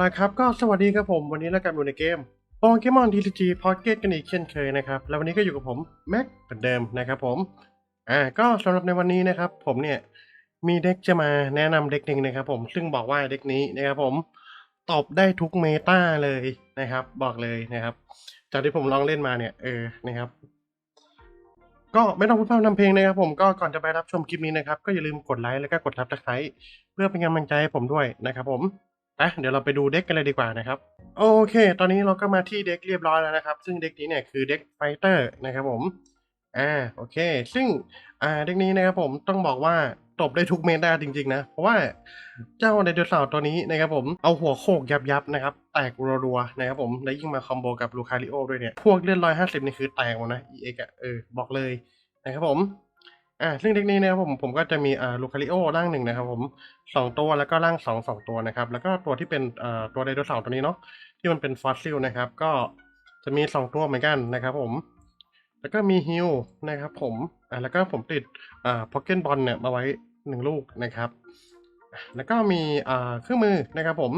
ละครับก็สวัสดีครับผมวันนี้แล้วกันอยู่ในเกมโปเกมอนทีจีพอ c เกตกันอีกเช่นเคยนะครับแล้ววันนี้ก็อยู่กับผมแม็กเหมือนเดิมนะครับผมอ่าก็สำหรับในวันนี้นะครับผมเนี่ยมีเด็กจะมาแนะนำเด็กหนึ่งนะครับผมซึ่งบอกว่าเด็กนี้นะครับผมตอบได้ทุกเมตาเลยนะครับ บอกเลยนะครับ จากที่ผมลองเล่นมาเนี่ยเออนะครับ ก็ไม่ต้องพูดพร่ำทำเพลงนะครับ ผมก็ก่อนจะไปรับชมคลิปนี้นะครับ ก็อย่าลืมกดไลค์แล้วก็กดทับตะไคร้เพื่อเป็นกำลังใจให้ผมด้วยนะครับผม อะเดี๋ยวเราไปดูเด็กกันเลยดีกว่านะครับ โอเค ตอนนี้เราก็มาที่เด็กเรียบร้อยแล้วนะครับ ซึ่งเด็กนี้เนี่ยคือเด็กไฟเตอร์นะครับผมอ่าโอเค ซึ่งอ่าเด็กนี้นะครับผมต้องบอกว่าตบได้ทุกเมตาจริงๆนะ เพราะว่าเจ้าไดโนเสาร์ตัวนี้นะครับผมเอาหัวโขกยับๆนะครับ แตกรัวๆนะครับผม แล้วยิ่งมาคอมโบกับลูคาริโอด้วยเนี่ย พวกเลือดร้อยห้าสิบนี่คือแตกหมดนะ EX อะเออ บอกเลยนะครับผม อ่าซึ่งเด็กนี้นะครับผมผมก็จะมีอ่าลูคาริโอร่างหนึ่งนะครับ ผมสองตัวแล้วก็ร่างสองสองตัวนะครับ แล้วก็ตัวที่เป็นอ่าตัวไดโนเสาร์ตัวนี้เนาะที่มันเป็นฟอสซิลนะครับ ก็จะมีสองตัวเหมือนกันนะครับ ผม แล้วก็มีฮิลนะครับผมอ่าแล้วก็ผมติดอ่าพ็อกเก็ตบอลเนี่ยมาไว้หนึ่งลูกนะครับ แล้วก็มีอ่าเครื่องมือนะครับ ผม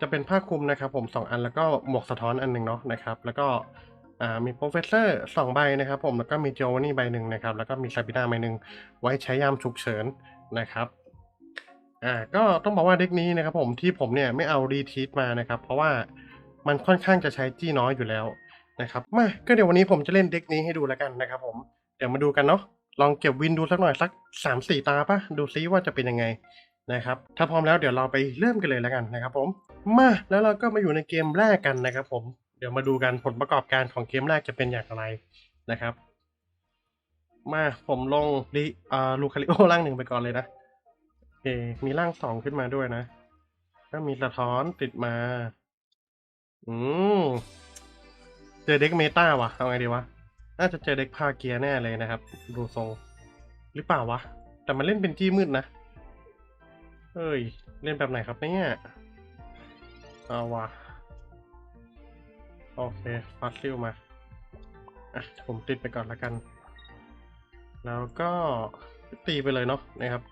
จะเป็นผ้าคลุมนะครับ ผมสองอันแล้วก็หมวกสะท้อนอันหนึ่งเนาะนะครับ แล้วก็ อ่ามีโปรเฟสเซอร์สองใบนะครับผมแล้วก็มีโจวานี่ใบหนึ่งนะครับ แล้วก็มีซาบิน่าใบหนึ่งไว้ใช้ยามฉุกเฉินนะครับอ่าก็ต้องบอกว่าเด็กนี้นะครับผมที่ผมเนี่ยไม่เอารีทีทมานะครับ เพราะว่ามันค่อนข้างจะใช้จี้น้อยอยู่แล้วนะครับมาก็เดี๋ยววันนี้ผมจะเล่นเด็กนี้ให้ดูแล้วกันนะครับผมเดี๋ยวมาดูกันเนาะลองเก็บวินดูสักหน่อยสักสามสี่ตาปะดูซิว่าจะเป็นยังไงนะครับถ้าพร้อมแล้วเดี๋ยวเราไปเริ่มกันเลยแล้วกันนะครับผมมาแล้วเราก็มาอยู่ในเกมแรกกันนะครับผม เดี๋ยวมาดูกันผลประกอบการของเกมแรกจะเป็นอย่างไรนะครับ มาผมลงลิอ่าลูคาริโอร่างหนึ่งไปก่อนเลยนะโอเคมีร่างสองขึ้นมาด้วยนะ ก็มีสะท้อนติดมา อืมเจอเด็กเมตาว่ะเอาไงดีวะน่าจะเจอเด็กพาเกียร์แน่เลยนะครับ ดูทรงหรือเปล่าวะ แต่มันเล่นเป็นจี้มืดนะเอ้ย เล่นแบบไหนครับเนี่ยเอาวะ โอเคฟอสซิลมา อะ ผมติดไปก่อนละกัน แล้วก็ตีไปเลยเนาะนะครับ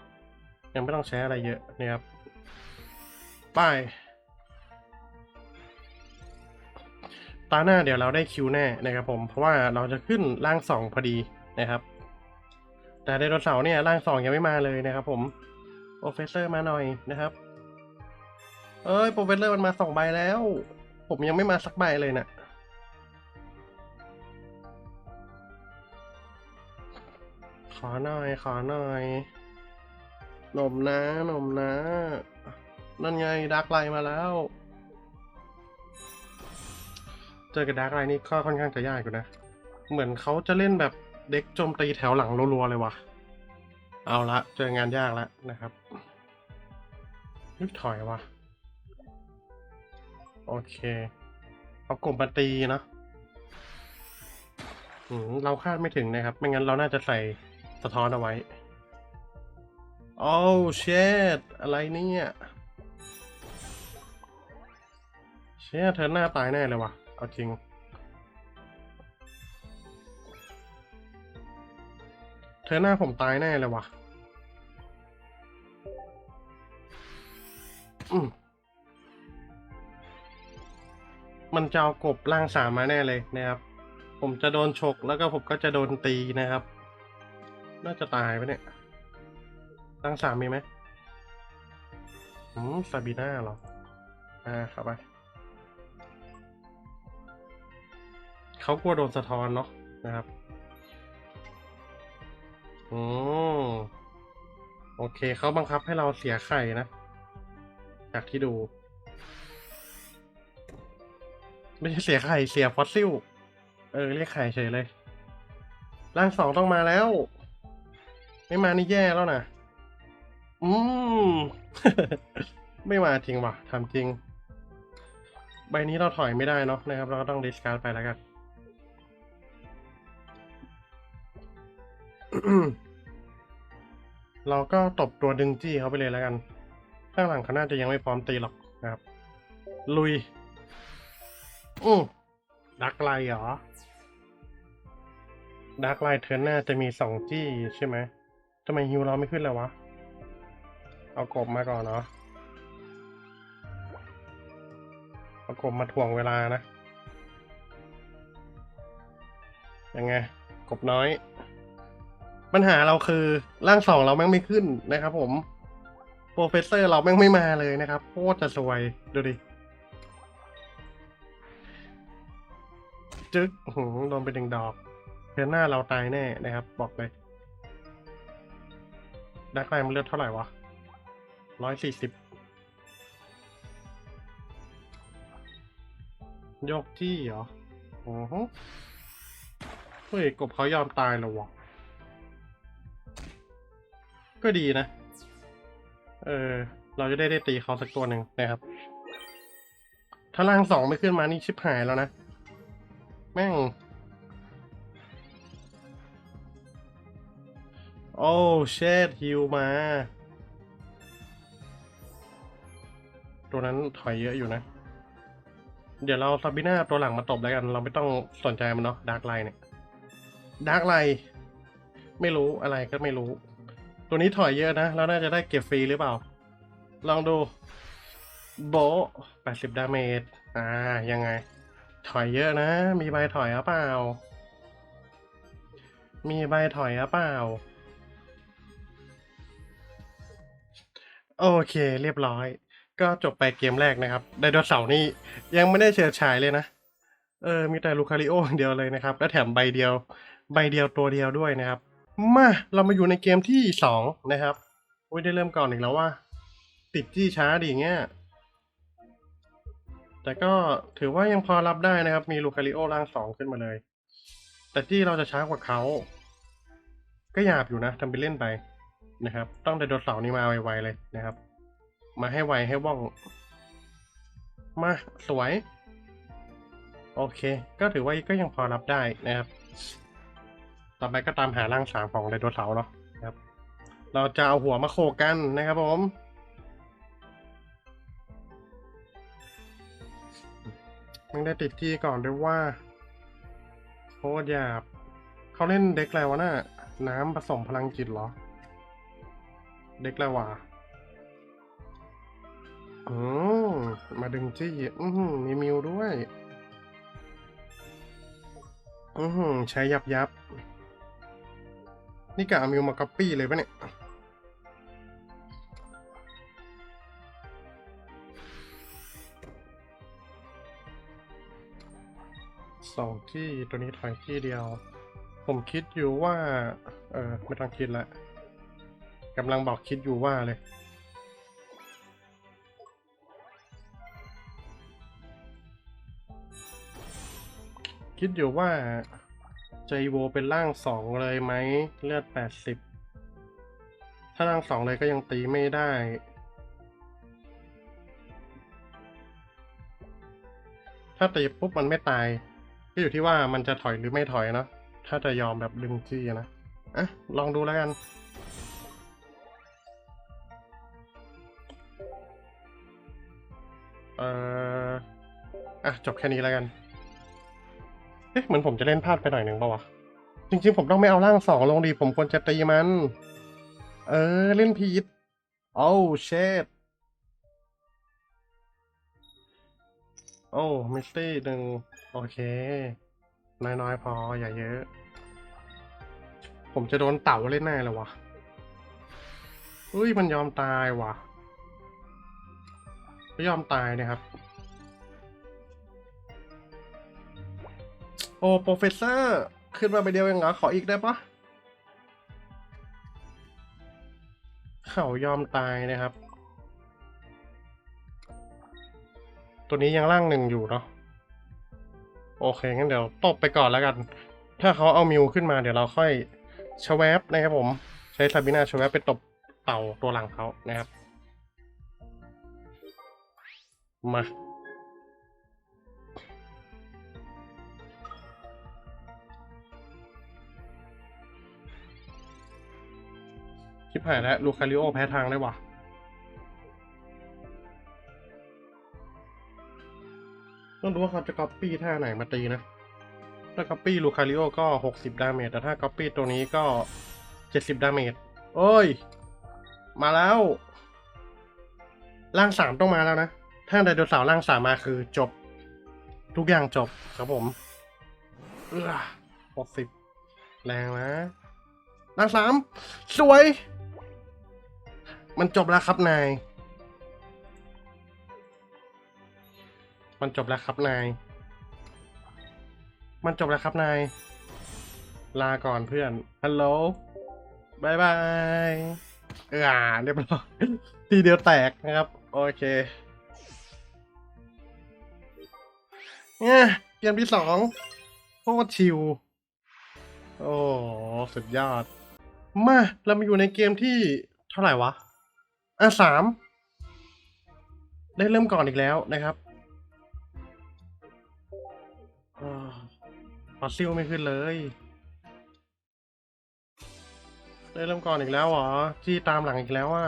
ยังไม่ต้องใช้อะไรเยอะนะครับไป้ายตาหน้าเดี๋ยวเราได้คิวแน่นะครับผมเพราะว่าเราจะขึ้นร่างสองพอดีนะครับ แต่ไดโนเสาร์เนี่ยร่างสองยังไม่มาเลยนะครับ ผมโปรเฟสเซอร์มาหน่อยนะครับ เอ้ยโปรเฟสเซอร์มันมาสองใบแล้ว ผมยังไม่มาสักใบเลยนะ่ะขอหน่อยขอหน่อยหนมนะหนมนะ นั่นไงดักไลมาแล้ว เจอกับดักไลนี่ก็ค่อนข้างจะยากอยู่นะ เหมือนเขาจะเล่นแบบเด็กโจมตีแถวหลังรัวๆเลยวะเอาละเจองานยากแล้วนะครับนึกถอยวะ โอเค เอากลุ่มมาตีเนอะอืมเราคาดไม่ถึงนะครับ ไม่งั้นเราน่าจะใส่สะท้อนเอาไว้โอ้เชดอะไรเนี่ยเชดเธอหน้าตายแน่เลยวะเอาจริง เธอหน้าผมตายแน่เลยวะอืม มันจะเอากบร่างสามมาแน่เลยนะครับ ผมจะโดนฉกแล้วก็ผมก็จะโดนตีนะครับ น่าจะตายไปเนี่ยร่างสามมีไหมอืมซาบีน่าหรอ อ่าเข้าไปเขากลัวโดนสะท้อนเนาะนะครับอืมโอเคเขาบังคับให้เราเสียไข่นะ จากที่ดู ไม่ใช่เสียไข่เสียฟอสซิล เออ เรียกไข่เฉยเลย ร่างสองต้องมาแล้ว ไม่มานี่แย่แล้วนะอืม ไม่มาจริงว่ะทำจริง ใบนี้เราถอยไม่ได้เนาะนะครับ เราก็ต้องดิสการ์ดไปแล้วกันเราก็ตบตัวดึงจี้เขาไปเลยแล้วกัน ข้างหลังเขาน่าจะยังไม่พร้อมตีหรอกนะครับ ลุย อืมดักไลเหรอดักไลเทิร์นหน้าจะมีสองจี้ใช่ไหมทำไมฮิวเราไม่ขึ้นเลยวะ เอากบมาก่อนเนาะประกบมาถ่วงเวลานะ ยังไง กบน้อย ปัญหาเราคือร่างสองเราแม่งไม่ขึ้นนะครับผม โปรเฟสเซอร์เราแม่งไม่มาเลยนะครับโคตรจะสวย ดูดิ จึ๊กอื้อหือโดนไปดึงดอกเดือนหน้าเราตายแน่นะครับ บอกเลยดักไลมันเลือดเท่าไหร่วะร้อยสี่สิบยกจี้เหรอโอ้โหเฮ้ยกบเขายอมตายแล้ววะก็ดีนะ เออ เราจะได้ได้ตีเขาสักตัวหนึ่งนะครับ ถ้าล่างสองไม่ขึ้นมานี่ชิบหายแล้วนะ แม่ง โอ้เชดฮิวมา ตัวนั้นถอยเยอะอยู่นะ เดี๋ยวเราซาบิน่าตัวหลังมาตบแล้วกัน เราไม่ต้องสนใจมันเนาะดาร์กไลน์เนี่ยดาร์กไลน์ไม่รู้อะไรก็ไม่รู้ ตัวนี้ถอยเยอะนะแล้วน่าจะได้เก็บฟรีหรือเปล่า ลองดู โบแปดสิบดาเมจ อ่า ยังไง ถอยเยอะนะ มีใบถอยหรือเปล่า มีใบถอยหรือเปล่า โอเคเรียบร้อย ก็จบไปเกมแรกนะครับ ไดโนเสาร์นี่ยังไม่ได้เฉิดฉายเลยนะ เออ มีแต่ลูคาริโออย่างเดียวเลยนะครับ และแถมใบเดียว ใบเดียวตัวเดียวด้วยนะครับ มา เรามาอยู่ในเกมที่สองนะครับ อุ้ยได้เริ่มก่อนอีกแล้วว่า ติดจี้ช้าดีเงี้ย แต่ก็ถือว่ายังพอรับได้นะครับ มีลูคาริโอร่างสองขึ้นมาเลย แต่จี้เราจะช้ากว่าเขา ก็หยาบอยู่นะทำไปเล่นไปนะครับ ต้องไดโนเสาร์นี้มาไวๆเลยนะครับ มาให้ไวให้ว่อง มาสวย โอเค ก็ถือว่าก็ยังพอรับได้นะครับ ต่อไปก็ตามหาร่างสามของไดโนเสาร์เนาะนะครับ เราจะเอาหัวมาโขกกันนะครับผม มึงได้ติดที่ก่อนด้วยว่าโคตรหยาบเขาเล่นเด็กอะไรวะน่ะน้ำผสมพลังจิตเหรอ เด็กอะไรวะอืมมาดึงจี้อือหือมีมิวด้วย อือหือใช้ยับยับ นี่กะมิวมาก๊อปปี้เลยปะเนี่ย สองที่ตัวนี้ถอยที่เดียว ผมคิดอยู่ว่า เออไม่ต้องคิดละกำลังบอกคิดอยู่ว่าเลย คิดอยู่ว่าจโวเป็นร่างสองเลยไหมเลือดแปดสิบถ้าร่างสองเลยก็ยังตีไม่ได้ถ้าตีปุ๊บมันไม่ตาย ก็อยู่ที่ว่ามันจะถอยหรือไม่ถอยเนะ ถ้าจะยอมแบบดึงจี้นะ อะ ลองดูแล้วกัน เอ่อ อะ จบแค่นี้แล้วกัน เอ๊ะ เหมือนผมจะเล่นพลาดไปหน่อยหนึ่งป่าวะ จริงๆ ผมต้องไม่เอาร่างสองลงดี ผมควรจะตีมัน เออ เล่นผิดโอ้เชดโอ้มิสตี้หนึ่ง โอเค น้อยๆ พออย่าเยอะ ผมจะโดนเต่าเล่นแน่เลยวะเฮ้ยมันยอมตายวะไม่ยอมตายนะครับ โอ้โปรเฟสเซอร์ ขึ้นมาไปเดียวเองเหรอ ขออีกได้ปะเขายอมตายนะครับ ตัวนี้ยังร่างหนึ่งอยู่เนาะ โอเคงั้นเดี๋ยวตบไปก่อนแล้วกัน ถ้าเขาเอามิวขึ้นมาเดี๋ยวเราค่อยชวบนะครับผม ใช้ซาบิน่าชวบไปตบเต่าตัวหลังเขานะครับ มาชิบหายแล้วลูคาริโอแพ้ทางได้ว่ะ ต้องดูว่าเขาจะก๊อปปี้ท่าไหนมาตีนะ ถ้าก๊อปปี้ลูคาริโอก็หกสิบดาเมจ แต่ถ้าก๊อปปี้ตัวนี้ก็เจ็ดสิบดาเมจ โอ้ย มาแล้ว ร่างสามต้องมาแล้วนะ ถ้าไดโนเสาร์ร่างสามมาคือจบ ทุกอย่างจบครับผมเออหกสิบแรงนะนางสามสวย มันจบแล้วครับนาย มันจบแล้วครับนาย มันจบแล้วครับนาย ลาก่อนเพื่อน ฮัลโหลบายบายเอออ่าเรียบร้อย ทีเดียวแตกนะครับ โอเค เนี่ยเกมที่สองโคตรชิว โอ้ สุดยอด มา เรามาอยู่ในเกมที่เท่าไหร่วะ อะสาม ได้เริ่มก่อนอีกแล้วนะครับ ฟอสซิลไม่ขึ้นเลย ได้เริ่มก่อนอีกแล้วเหรอจี้ตามหลังอีกแล้วอะ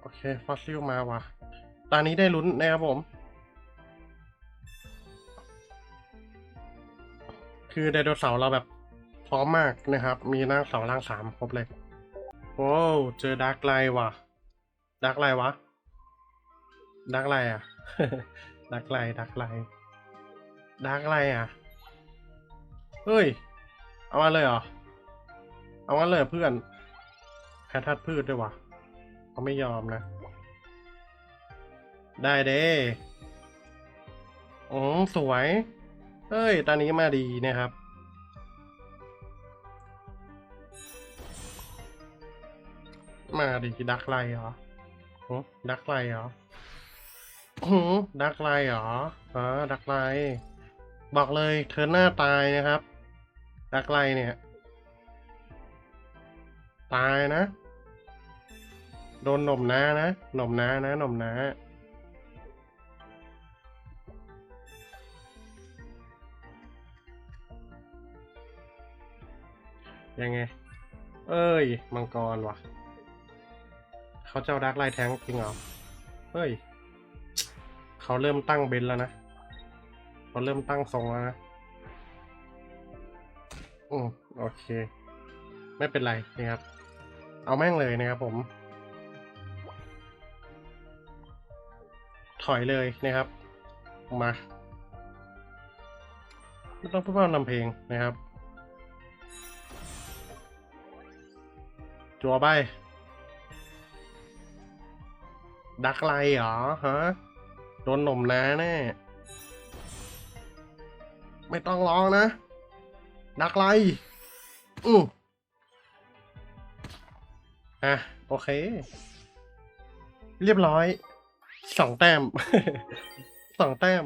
โอเค ฟอสซิลมาว่ะ ตอนนี้ได้ลุ้นนะครับผม คือไดโนเสาร์เราแบบพร้อมมากนะครับ มีร่างสองร่างสามครบเลยโอ้วเจอดักไลว่ะ ดักไลวะ ดักไลอะ ดักไลดักไล ดักไลอะ เฮ้ย เอามาเลยเหรอ เอามาเลยเพื่อนแพทัดพืชด้วยวะเขาไม่ยอมนะ ได้เด้อ๋อสวยเอ้ย ตอนนี้มาดีนะครับ มาดิดักไลเหรอหึดักไลเหรอดักไลเหรออ๋อดักไล บอกเลยเธอหน้าตายนะครับดักไลเนี่ย ตายนะ โดนหน่มน้านะหน่มน้านะหน่มน้ายังไง เอ้ย มังกรวะเขาเจ้าดักไล่แทงจริงเหรอเฮ้ย เขาเริ่มตั้งเบนแล้วนะ เขาเริ่มตั้งทรงแล้วนะ อืมโอเค ไม่เป็นไรนะครับ เอาแม่งเลยนะครับผม ถอยเลยนะครับ มาไม่ต้องพูดพร่ำนำเพลงนะครับ จัวไป ดักไลเหรอฮะ โดนหน่มน้าแน่ ไม่ต้องร้องนะดักไลอืออะ โอเค เรียบร้อย สองแต้ม สองแต้ม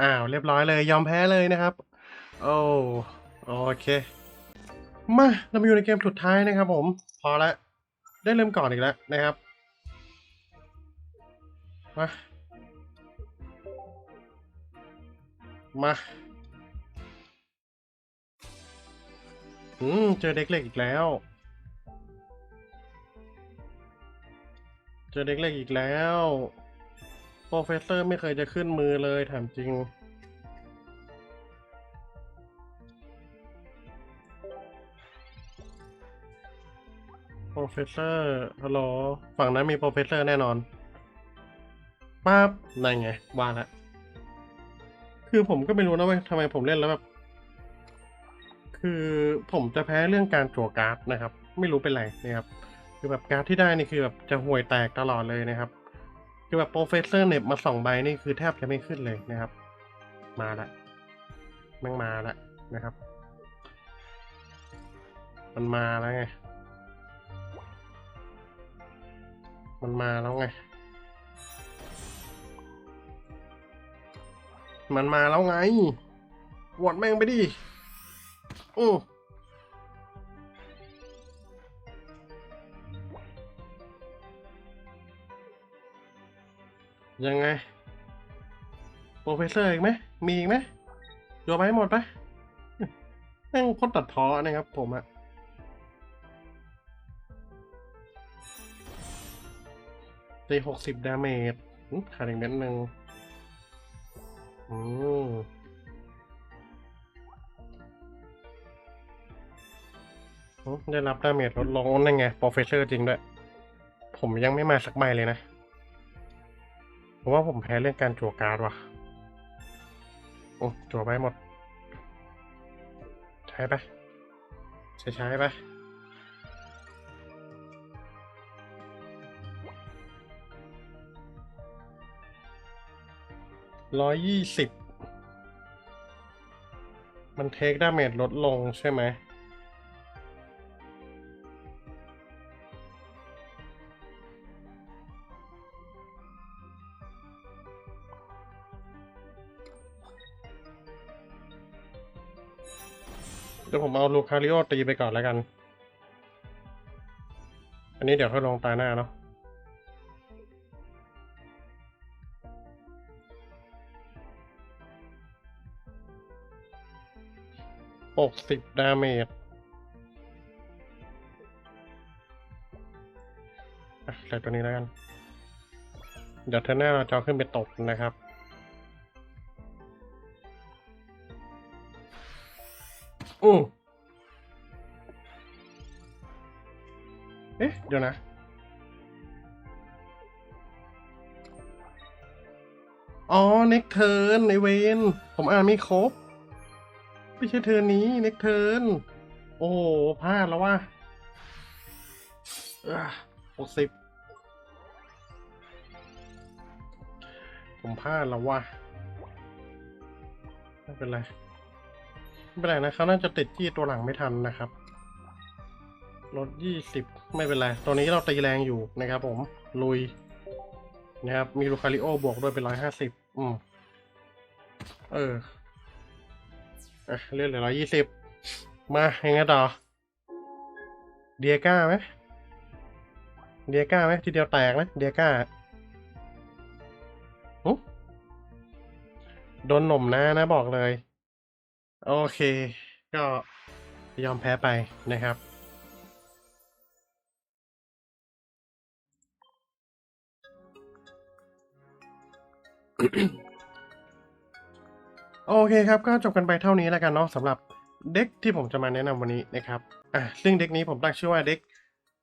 อ้าว เรียบร้อยเลย ยอมแพ้เลยนะครับ โอ้โอเค มาเรามาอยู่ในเกมสุดท้ายนะครับผม พอละ ได้เริ่มก่อนอีกแล้วนะครับ มา มาอืมเจอเด็กเล็กอีกแล้ว เจอเด็กเล็กอีกแล้วโปรเฟสเซอร์ไม่เคยจะขึ้นมือเลยถามจริง โปรเฟสเซอร์ฮัลโหลฝั่งนั้นมีโปรเฟสเซอร์แน่นอนปั๊บนั่นไงว่าละ คือผมก็ไม่รู้นะว่าทำไมผมเล่นแล้วแบบ คือผมจะแพ้เรื่องการจั่วการ์ดนะครับ ไม่รู้เป็นไรนะครับ คือแบบการ์ดที่ได้นี่คือแบบจะห่วยแตกตลอดเลยนะครับ คือแบบโปรเฟสเซอร์เน็บมาสองใบนี่คือแทบจะไม่ขึ้นเลยนะครับ มาละแม่งมาละนะครับ มันมาแล้วไง มันมาแล้วไง มันมาแล้วไงวดแม่งไปดิอือยังไง โปรเฟสเซอร์อีกไหม มีอีกไหมโยนไปให้หมดไปแม่งโคตรตัดท้อนะครับผมอะตีหกสิบดาเมจขาดอีกเม็ดหนึ่ง ได้รับดาเมจลดลงนั่นไงโปรเฟสเซอร์จริงด้วย ผมยังไม่มาสักใบเลยนะผมว่าผมแพ้เรื่องการจั่วการ์ดว่ะ โอ้จั่วไปหมด ใช้ไปใช้ใช้ไปร้อยยี่สิบ มันเทคดาเมจลดลงใช่ไหม ดี๋ยวผมเอาลูคาริโอตีไปก่อนแล้วกัน อันนี้เดี๋ยวค่อยลงตาหน้าเนาะหกสิบดาเมจใส่ตัวนี้แล้วกัน เดี๋ยวเทอร์หน้าเราจะขึ้นไปตบนะครับ อือเอ๊ะ เดี๋ยวนะ อ๋อ เน็กเทิร์นในเวน ผมอ่านไม่ครบ ไม่ใช่เทิร์นนี้ เน็กเทิร์น โอ้พลาดแล้วว่าหกสิบผมพลาดแล้วว่าไม่เป็นไร ไม่เป็นไรนะเขาน่าจะติดที่ตัวหลังไม่ทันนะครับลดยี่สิบไม่เป็นไร ตัวนี้เราตีแรงอยู่นะครับผม ลุย นะครับ มีลูคาริโอบวกด้วยเป็นร้อยห้าสิบอืม เอออะเลื่อนเหลือร้อยยี่สิบมายังไงต่อ เดียก้าไหมเดียก้าไหมทีเดียวแตกไหมเดียก้าโดนหน่มนะนะบอกเลย โอเค ก็ยอมแพ้ไปนะครับ โอเคครับ ก็จบกันไปเท่านี้แล้วกันเนาะสำหรับเด็กที่ผมจะมาแนะนำวันนี้นะครับ อะซึ่งเด็กนี้ผมตั้งชื่อว่าเด็ก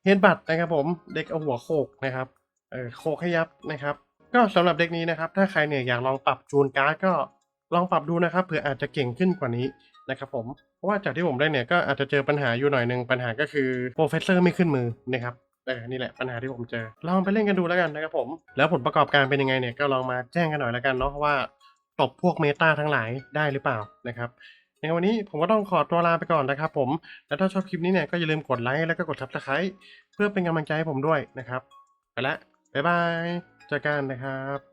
เฮดบัตนะครับผม เด็กเอาหัวโขกนะครับ เออโขกให้ยับนะครับ ก็สำหรับเด็กนี้นะครับ ถ้าใครเนี่ยอยากลองปรับจูนการ์ดก็ ลองปรับดูนะครับเผื่ออาจจะเก่งขึ้นกว่านี้นะครับผมเพราะว่าจากที่ผมได้เนี่ยก็อาจจะเจอปัญหาอยู่หน่อยหนึ่งปัญหาก็คือโปรเฟสเซอร์ไม่ขึ้นมือนะครับเออนี่แหละปัญหาที่ผมเจอลองไปเล่นกันดูแล้วกันนะครับผมแล้วผลประกอบการเป็นยังไงเนี่ยก็ลองมาแจ้งกันหน่อยแล้วกันเนาะว่าตบพวกเมตาทั้งหลายได้หรือเปล่านะครับในวันนี้ผมก็ต้องขอตัวลาไปก่อนนะครับผมแล้วถ้าชอบคลิปนี้เนี่ยก็อย่าลืมกดไลค์แล้วก็กด subscribe เพื่อเป็นกำลังใจให้ผมด้วยนะครับไปละบ๊ายบายเจอกันนะครับ